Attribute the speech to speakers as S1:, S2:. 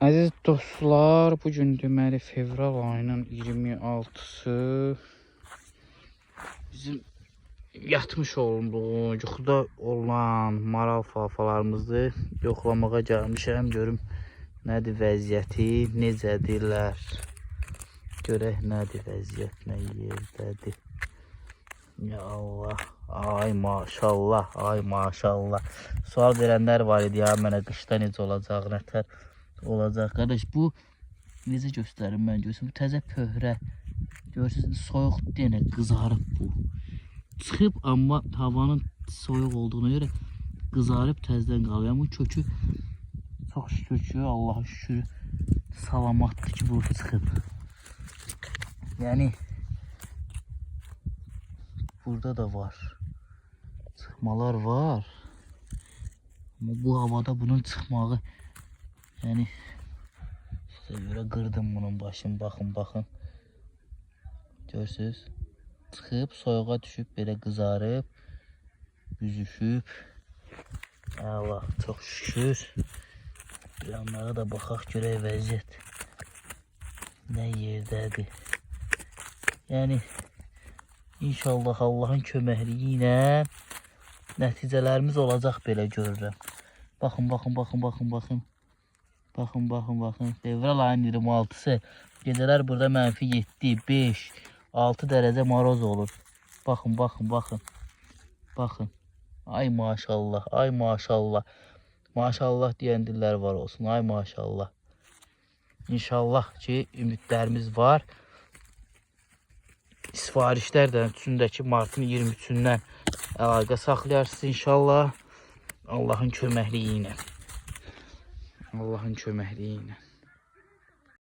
S1: Əziz dostlar, bu gün deməli fevral ayının 26-sı bizim yatmış olduğu, yuxuda olan maral falfalarımızı yoxlamağa gəlmişəm. Görüm nədir vəziyyəti, necədirlər. Görək nədir vəziyyət, nə yerdədir. Ya Allah, ay maşallah, ay maşallah. Sual verənlər var idi ya mənə qışda necə olacaq, nətər olacaq. Qardaş bu necə göstərim mən görsün. Bu təzə pöhrə. Görürsünüz soyuq yenə qızarıb bu. Çıxıb amma havanın soyuq olduğuna görə qızarıb təzədən qalır. Yəni bu kökü çox şükür ki, Allaha şükür salamatdır ki bu çıxıb. Yəni burada da var. Çıxmalar var. Amma bu havada bunun çıxmağı yani size göre kırdım bunun başını bakın bakın. Görürsünüz. Çıxıb soyuğa düşüb belə qızarıb büzüşüb. Allah çox şükür. Bir onlara da baxaq görək vəziyyət nə yerdədir. Yəni inşallah Allahın köməkliyi ilə nəticələrimiz olacaq belə görürəm. Baxın, baxın, baxın, baxın, baxın. Bakın bakın bakın. Fevral ayının 26'sı. Geceler burada mənfi 7, 5, 6 derece maroz olur. Bakın bakın bakın. Bakın. Ay maşallah. Ay maşallah. Maşallah diyen diller var olsun. Ay maşallah. İnşallah ki ümidlərimiz var. Sifarişlər də martın 23-dən əlaqə saxlayarsınız inşallah. Allahın köməkliyi ilə. Allah'ın köməkliyi ilə.